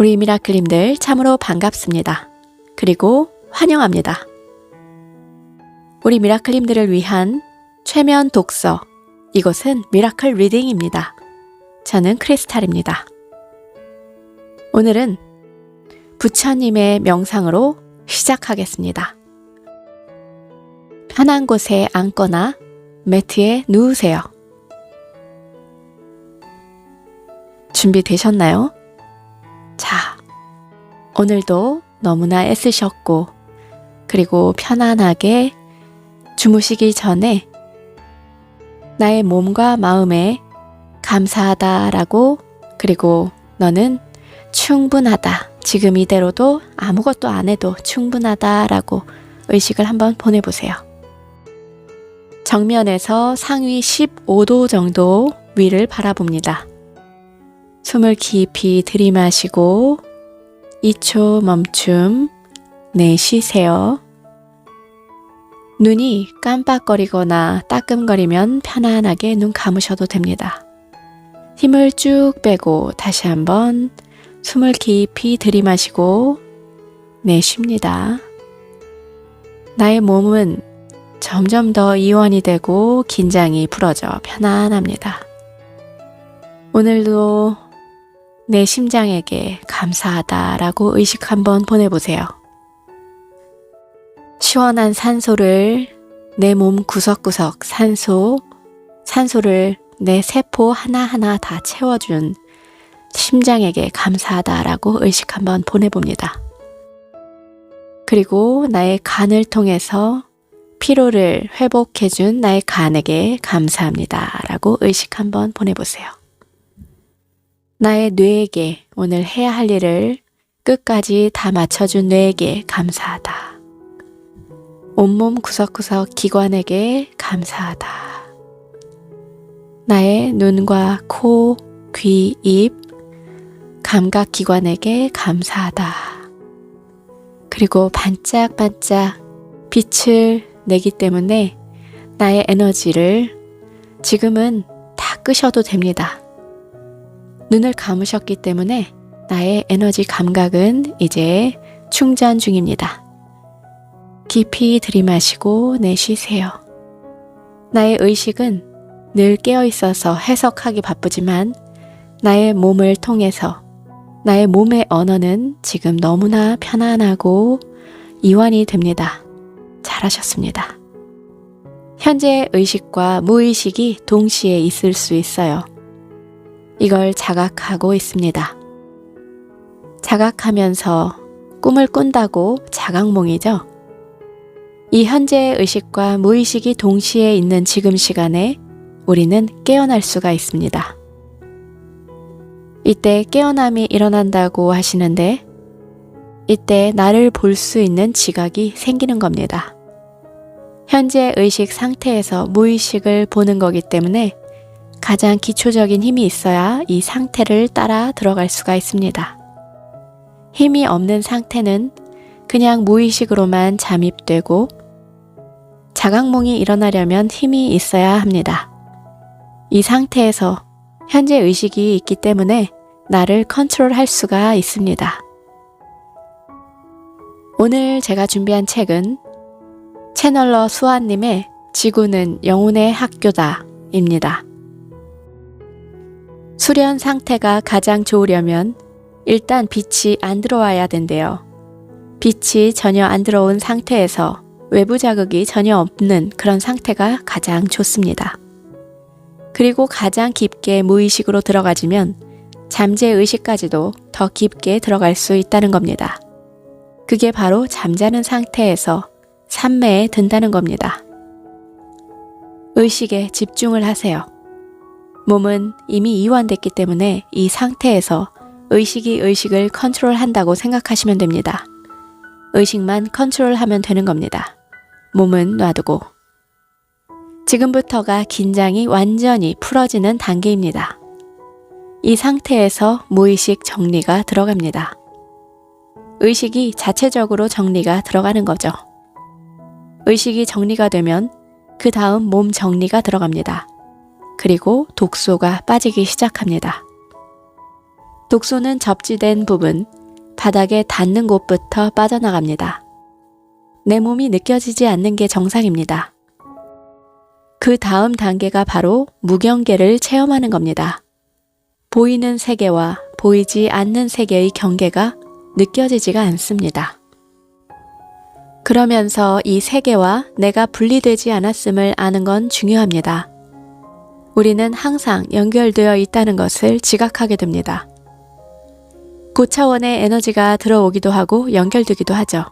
우리 미라클님들 참으로 반갑습니다. 그리고 환영합니다. 우리 미라클님들을 위한 최면 독서. 이곳은 미라클 리딩입니다. 저는 크리스탈입니다. 오늘은 부처님의 명상으로 시작하겠습니다. 편한 곳에 앉거나 매트에 누우세요. 준비되셨나요? 자, 오늘도 너무나 애쓰셨고, 그리고 편안하게 주무시기 전에 나의 몸과 마음에 감사하다라고, 그리고 너는 충분하다. 지금 이대로도 아무것도 안 해도 충분하다라고 의식을 한번 보내보세요. 정면에서 상위 15도 정도 위를 바라봅니다. 숨을 깊이 들이마시고 2초 멈춤 내쉬세요. 눈이 깜빡거리거나 따끔거리면 편안하게 눈 감으셔도 됩니다. 힘을 쭉 빼고 다시 한번 숨을 깊이 들이마시고 내쉽니다. 나의 몸은 점점 더 이완이 되고 긴장이 풀어져 편안합니다. 오늘도 내 심장에게 감사하다라고 의식 한번 보내보세요. 시원한 산소를 내 몸 구석구석 산소, 산소를 내 세포 하나하나 다 채워준 심장에게 감사하다라고 의식 한번 보내봅니다. 그리고 나의 간을 통해서 피로를 회복해준 나의 간에게 감사합니다라고 의식 한번 보내보세요. 나의 뇌에게 오늘 해야 할 일을 끝까지 다 맞춰준 뇌에게 감사하다. 온몸 구석구석 기관에게 감사하다. 나의 눈과 코, 귀, 입, 감각 기관에게 감사하다. 그리고 반짝반짝 빛을 내기 때문에 나의 에너지를 지금은 다 끄셔도 됩니다. 눈을 감으셨기 때문에 나의 에너지 감각은 이제 충전 중입니다. 깊이 들이마시고 내쉬세요. 나의 의식은 늘 깨어 있어서 해석하기 바쁘지만 나의 몸을 통해서 나의 몸의 언어는 지금 너무나 편안하고 이완이 됩니다. 잘하셨습니다. 현재 의식과 무의식이 동시에 있을 수 있어요. 이걸 자각하고 있습니다. 자각하면서 꿈을 꾼다고 자각몽이죠. 이 현재의 의식과 무의식이 동시에 있는 지금 시간에 우리는 깨어날 수가 있습니다. 이때 깨어남이 일어난다고 하시는데 이때 나를 볼 수 있는 지각이 생기는 겁니다. 현재 의식 상태에서 무의식을 보는 거기 때문에 가장 기초적인 힘이 있어야 이 상태를 따라 들어갈 수가 있습니다. 힘이 없는 상태는 그냥 무의식으로만 잠입되고 자각몽이 일어나려면 힘이 있어야 합니다. 이 상태에서 현재 의식이 있기 때문에 나를 컨트롤할 수가 있습니다. 오늘 제가 준비한 책은 채널러 수아님의 지구는 영혼의 학교다 입니다. 수련 상태가 가장 좋으려면 일단 빛이 안 들어와야 된대요. 빛이 전혀 안 들어온 상태에서 외부 자극이 전혀 없는 그런 상태가 가장 좋습니다. 그리고 가장 깊게 무의식으로 들어가지면 잠재 의식까지도 더 깊게 들어갈 수 있다는 겁니다. 그게 바로 잠자는 상태에서 산매에 든다는 겁니다. 의식에 집중을 하세요. 몸은 이미 이완됐기 때문에 이 상태에서 의식이 의식을 컨트롤 한다고 생각하시면 됩니다. 의식만 컨트롤 하면 되는 겁니다. 몸은 놔두고. 지금부터가 긴장이 완전히 풀어지는 단계입니다. 이 상태에서 무의식 정리가 들어갑니다. 의식이 자체적으로 정리가 들어가는 거죠. 의식이 정리가 되면 그 다음 몸 정리가 들어갑니다. 그리고 독소가 빠지기 시작합니다. 독소는 접지된 부분, 바닥에 닿는 곳부터 빠져나갑니다. 내 몸이 느껴지지 않는 게 정상입니다. 그 다음 단계가 바로 무경계를 체험하는 겁니다. 보이는 세계와 보이지 않는 세계의 경계가 느껴지지가 않습니다. 그러면서 이 세계와 내가 분리되지 않았음을 아는 건 중요합니다. 우리는 항상 연결되어 있다는 것을 지각하게 됩니다. 고차원의 에너지가 들어오기도 하고 연결되기도 하죠.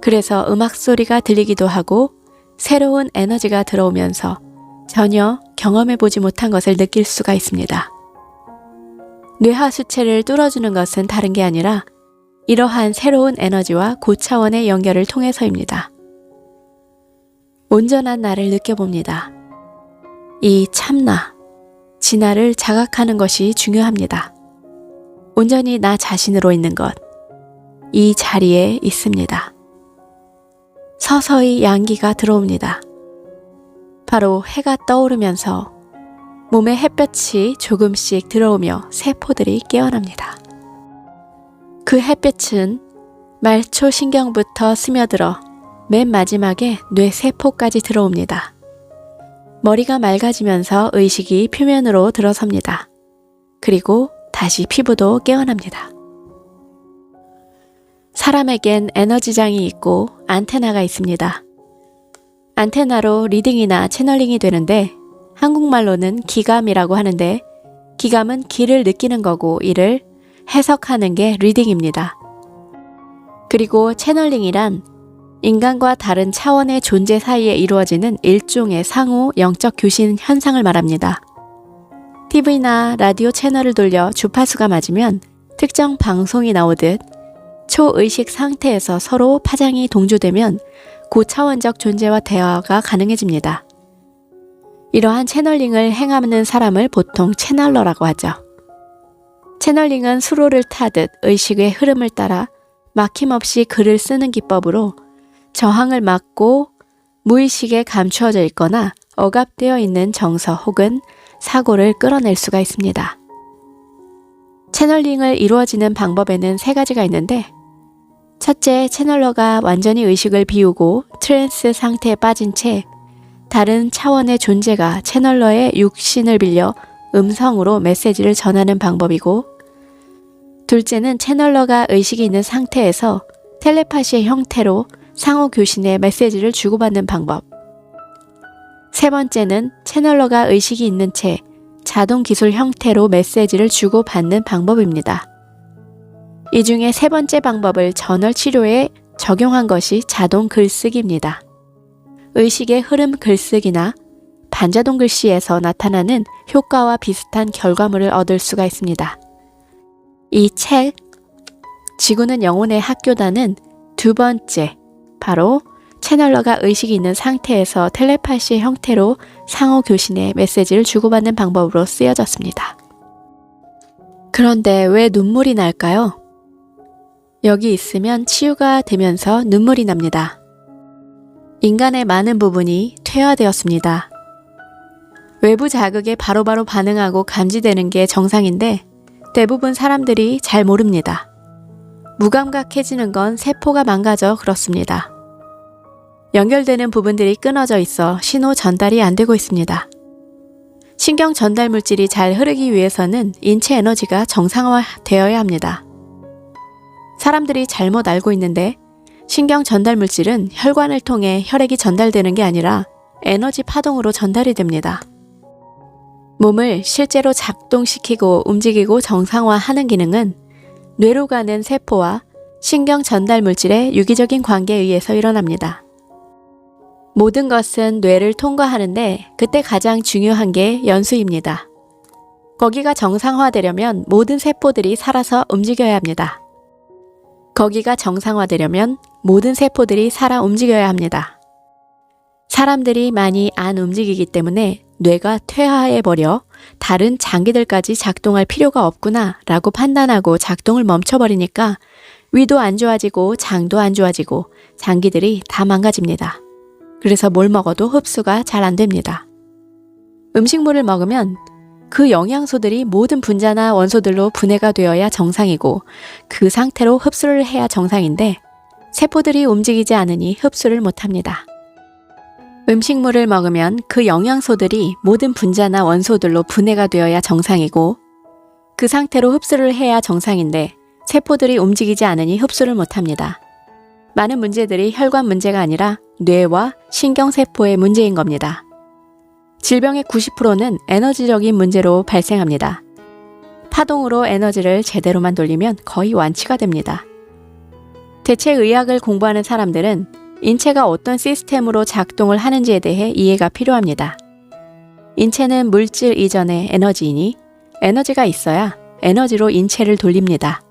그래서 음악 소리가 들리기도 하고 새로운 에너지가 들어오면서 전혀 경험해 보지 못한 것을 느낄 수가 있습니다. 뇌하 수체를 뚫어주는 것은 다른 게 아니라 이러한 새로운 에너지와 고차원의 연결을 통해서입니다. 온전한 나를 느껴봅니다. 이 참나, 진화를 자각하는 것이 중요합니다. 온전히 나 자신으로 있는 것, 이 자리에 있습니다. 서서히 양기가 들어옵니다. 바로 해가 떠오르면서 몸에 햇볕이 조금씩 들어오며 세포들이 깨어납니다. 그 햇볕은 말초 신경부터 스며들어 맨 마지막에 뇌 세포까지 들어옵니다. 머리가 맑아지면서 의식이 표면으로 들어섭니다. 그리고 다시 피부도 깨어납니다. 사람에겐 에너지장이 있고 안테나가 있습니다. 안테나로 리딩이나 채널링이 되는데 한국말로는 기감이라고 하는데 기감은 기를 느끼는 거고 이를 해석하는 게 리딩입니다. 그리고 채널링이란 인간과 다른 차원의 존재 사이에 이루어지는 일종의 상호 영적 교신 현상을 말합니다. TV나 라디오 채널을 돌려 주파수가 맞으면 특정 방송이 나오듯 초의식 상태에서 서로 파장이 동조되면 고차원적 존재와 대화가 가능해집니다. 이러한 채널링을 행하는 사람을 보통 채널러라고 하죠. 채널링은 수로를 타듯 의식의 흐름을 따라 막힘없이 글을 쓰는 기법으로 저항을 막고 무의식에 감추어져 있거나 억압되어 있는 정서 혹은 사고를 끌어낼 수가 있습니다. 채널링을 이루어지는 방법에는 세 가지가 있는데 첫째, 채널러가 완전히 의식을 비우고 트랜스 상태에 빠진 채 다른 차원의 존재가 채널러의 육신을 빌려 음성으로 메시지를 전하는 방법이고 둘째는 채널러가 의식이 있는 상태에서 텔레파시의 형태로 상호 교신의 메시지를 주고받는 방법. 세 번째는 채널러가 의식이 있는 채 자동 기술 형태로 메시지를 주고받는 방법입니다. 이 중에 세 번째 방법을 전월 치료에 적용한 것이 자동 글쓰기입니다. 의식의 흐름 글쓰기나 반자동 글씨에서 나타나는 효과와 비슷한 결과물을 얻을 수가 있습니다. 이 책, 지구는 영혼의 학교다는 두 번째, 바로 채널러가 의식이 있는 상태에서 텔레파시 형태로 상호 교신의 메시지를 주고받는 방법으로 쓰여졌습니다. 그런데 왜 눈물이 날까요? 여기 있으면 치유가 되면서 눈물이 납니다. 인간의 많은 부분이 퇴화되었습니다. 외부 자극에 바로바로 반응하고 감지되는 게 정상인데 대부분 사람들이 잘 모릅니다. 무감각해지는 건 세포가 망가져 그렇습니다. 연결되는 부분들이 끊어져 있어 신호 전달이 안 되고 있습니다. 신경 전달 물질이 잘 흐르기 위해서는 인체 에너지가 정상화되어야 합니다. 사람들이 잘못 알고 있는데 신경 전달 물질은 혈관을 통해 혈액이 전달되는 게 아니라 에너지 파동으로 전달이 됩니다. 몸을 실제로 작동시키고 움직이고 정상화하는 기능은 뇌로 가는 세포와 신경 전달 물질의 유기적인 관계에 의해서 일어납니다. 모든 것은 뇌를 통과하는데 그때 가장 중요한 게 연수입니다. 거기가 정상화되려면 모든 세포들이 살아서 움직여야 합니다. 거기가 정상화되려면 모든 세포들이 살아 움직여야 합니다. 사람들이 많이 안 움직이기 때문에 뇌가 퇴화해버려 다른 장기들까지 작동할 필요가 없구나 라고 판단하고 작동을 멈춰버리니까 위도 안 좋아지고 장도 안 좋아지고 장기들이 다 망가집니다. 그래서 뭘 먹어도 흡수가 잘 안 됩니다. 음식물을 먹으면 그 영양소들이 모든 분자나 원소들로 분해가 되어야 정상이고 그 상태로 흡수를 해야 정상인데 세포들이 움직이지 않으니 흡수를 못합니다. 음식물을 먹으면 그 영양소들이 모든 분자나 원소들로 분해가 되어야 정상이고 그 상태로 흡수를 해야 정상인데 세포들이 움직이지 않으니 흡수를 못합니다. 많은 문제들이 혈관 문제가 아니라 뇌와 신경세포의 문제인 겁니다. 질병의 90%는 에너지적인 문제로 발생합니다. 파동으로 에너지를 제대로만 돌리면 거의 완치가 됩니다. 대체 의학을 공부하는 사람들은 인체가 어떤 시스템으로 작동을 하는지에 대해 이해가 필요합니다. 인체는 물질 이전의 에너지이니 에너지가 있어야 에너지로 인체를 돌립니다.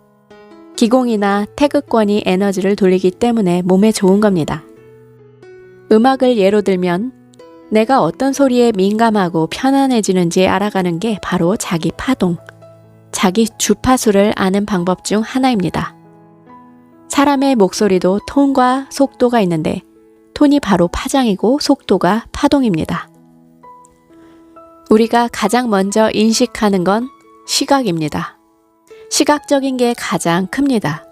기공이나 태극권이 에너지를 돌리기 때문에 몸에 좋은 겁니다. 음악을 예로 들면 내가 어떤 소리에 민감하고 편안해지는지 알아가는 게 바로 자기 파동, 자기 주파수를 아는 방법 중 하나입니다. 사람의 목소리도 톤과 속도가 있는데 톤이 바로 파장이고 속도가 파동입니다. 우리가 가장 먼저 인식하는 건 시각입니다. 시각적인 게 가장 큽니다.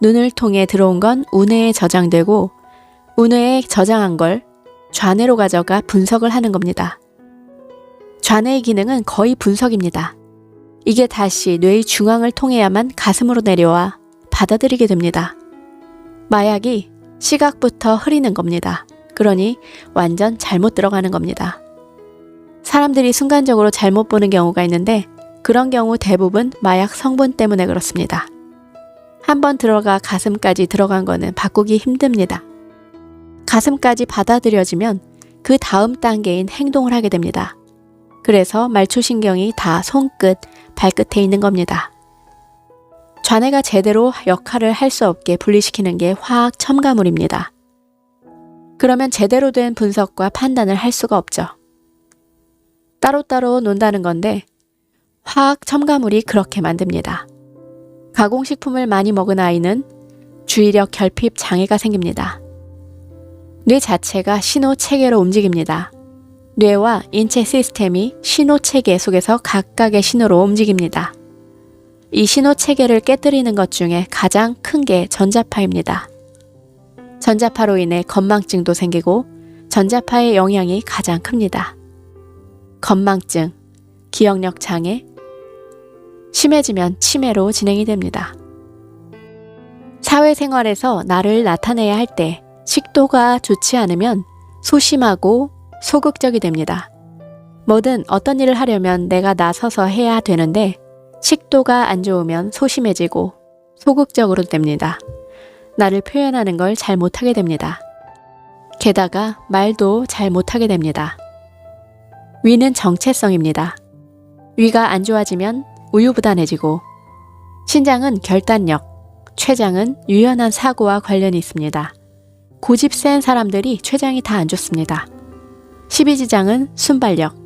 눈을 통해 들어온 건 운해에 저장되고 운해에 저장한 걸 좌뇌로 가져가 분석을 하는 겁니다. 좌뇌의 기능은 거의 분석입니다. 이게 다시 뇌의 중앙을 통해야만 가슴으로 내려와 받아들이게 됩니다. 마약이 시각부터 흐리는 겁니다. 그러니 완전 잘못 들어가는 겁니다. 사람들이 순간적으로 잘못 보는 경우가 있는데 그런 경우 대부분 마약 성분 때문에 그렇습니다. 한번 들어가 가슴까지 들어간 거는 바꾸기 힘듭니다. 가슴까지 받아들여지면 그 다음 단계인 행동을 하게 됩니다. 그래서 말초신경이 다 손끝, 발끝에 있는 겁니다. 좌뇌가 제대로 역할을 할 수 없게 분리시키는 게 화학 첨가물입니다. 그러면 제대로 된 분석과 판단을 할 수가 없죠. 따로따로 논다는 건데 화학 첨가물이 그렇게 만듭니다. 가공식품을 많이 먹은 아이는 주의력 결핍 장애가 생깁니다. 뇌 자체가 신호 체계로 움직입니다. 뇌와 인체 시스템이 신호 체계 속에서 각각의 신호로 움직입니다. 이 신호 체계를 깨뜨리는 것 중에 가장 큰 게 전자파입니다. 전자파로 인해 건망증도 생기고 전자파의 영향이 가장 큽니다. 건망증, 기억력 장애, 심해지면 치매로 진행이 됩니다. 사회생활에서 나를 나타내야 할 때 식도가 좋지 않으면 소심하고 소극적이 됩니다. 뭐든 어떤 일을 하려면 내가 나서서 해야 되는데 식도가 안 좋으면 소심해지고 소극적으로 됩니다. 나를 표현하는 걸 잘 못하게 됩니다. 게다가 말도 잘 못하게 됩니다. 위는 정체성입니다. 위가 안 좋아지면 우유부단해지고 신장은 결단력, 췌장은 유연한 사고와 관련이 있습니다. 고집 센 사람들이 췌장이 다 안 좋습니다. 십이지장은 순발력,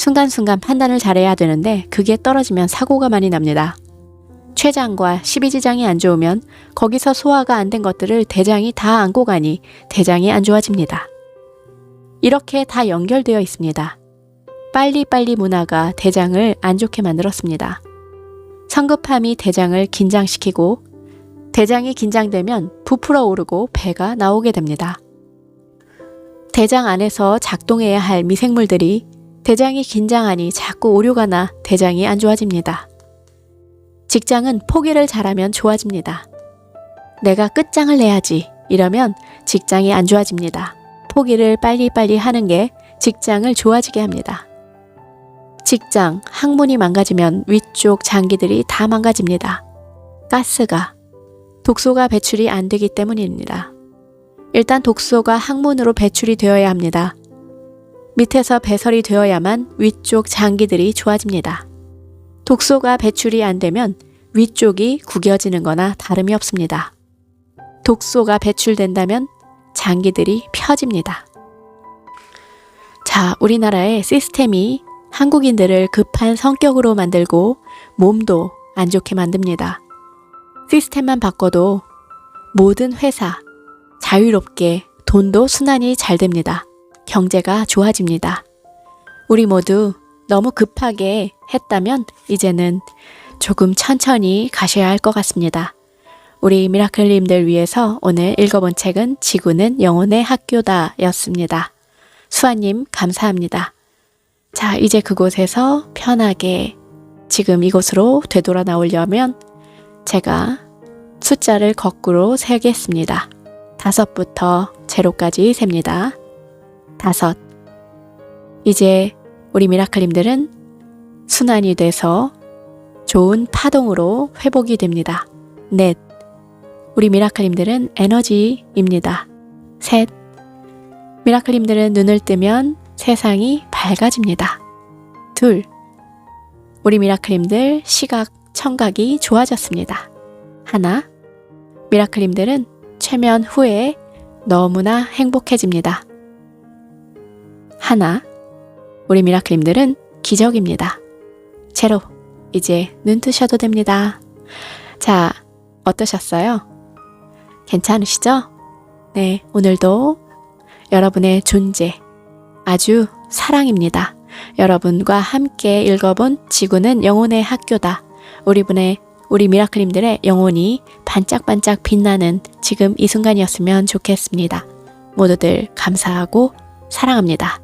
순간순간 판단을 잘해야 되는데 그게 떨어지면 사고가 많이 납니다. 췌장과 십이지장이 안 좋으면 거기서 소화가 안 된 것들을 대장이 다 안고 가니 대장이 안 좋아집니다. 이렇게 다 연결되어 있습니다. 빨리빨리 문화가 대장을 안 좋게 만들었습니다. 성급함이 대장을 긴장시키고 대장이 긴장되면 부풀어 오르고 배가 나오게 됩니다. 대장 안에서 작동해야 할 미생물들이 대장이 긴장하니 자꾸 오류가 나 대장이 안 좋아집니다. 직장은 포기를 잘하면 좋아집니다. 내가 끝장을 내야지 이러면 직장이 안 좋아집니다. 포기를 빨리빨리 하는 게 직장을 좋아지게 합니다. 직장, 항문이 망가지면 위쪽 장기들이 다 망가집니다. 가스가, 독소가 배출이 안 되기 때문입니다. 일단 독소가 항문으로 배출이 되어야 합니다. 밑에서 배설이 되어야만 위쪽 장기들이 좋아집니다. 독소가 배출이 안 되면 위쪽이 구겨지는 거나 다름이 없습니다. 독소가 배출된다면 장기들이 펴집니다. 자, 우리나라의 시스템이 한국인들을 급한 성격으로 만들고 몸도 안 좋게 만듭니다. 시스템만 바꿔도 모든 회사 자유롭게 돈도 순환이 잘 됩니다. 경제가 좋아집니다. 우리 모두 너무 급하게 했다면 이제는 조금 천천히 가셔야 할 것 같습니다. 우리 미라클님들 위해서 오늘 읽어본 책은 지구는 영혼의 학교다 였습니다. 수아님, 감사합니다. 자, 이제 그곳에서 편하게 지금 이곳으로 되돌아 나오려면 제가 숫자를 거꾸로 세겠습니다. 다섯부터 제로까지 셉니다. 다섯. 이제 우리 미라클님들은 순환이 돼서 좋은 파동으로 회복이 됩니다. 넷. 우리 미라클님들은 에너지입니다. 셋. 미라클님들은 눈을 뜨면 세상이 밝아집니다. 둘. 우리 미라클님들 시각, 청각이 좋아졌습니다. 하나. 미라클님들은 최면 후에 너무나 행복해집니다. 하나. 우리 미라클님들은 기적입니다. 제로. 이제 눈 뜨셔도 됩니다. 자, 어떠셨어요? 괜찮으시죠? 네, 오늘도 여러분의 존재 아주 사랑입니다. 여러분과 함께 읽어본 지구는 영혼의 학교다. 우리 분의 우리 미라클님들의 영혼이 반짝반짝 빛나는 지금 이 순간이었으면 좋겠습니다. 모두들 감사하고 사랑합니다.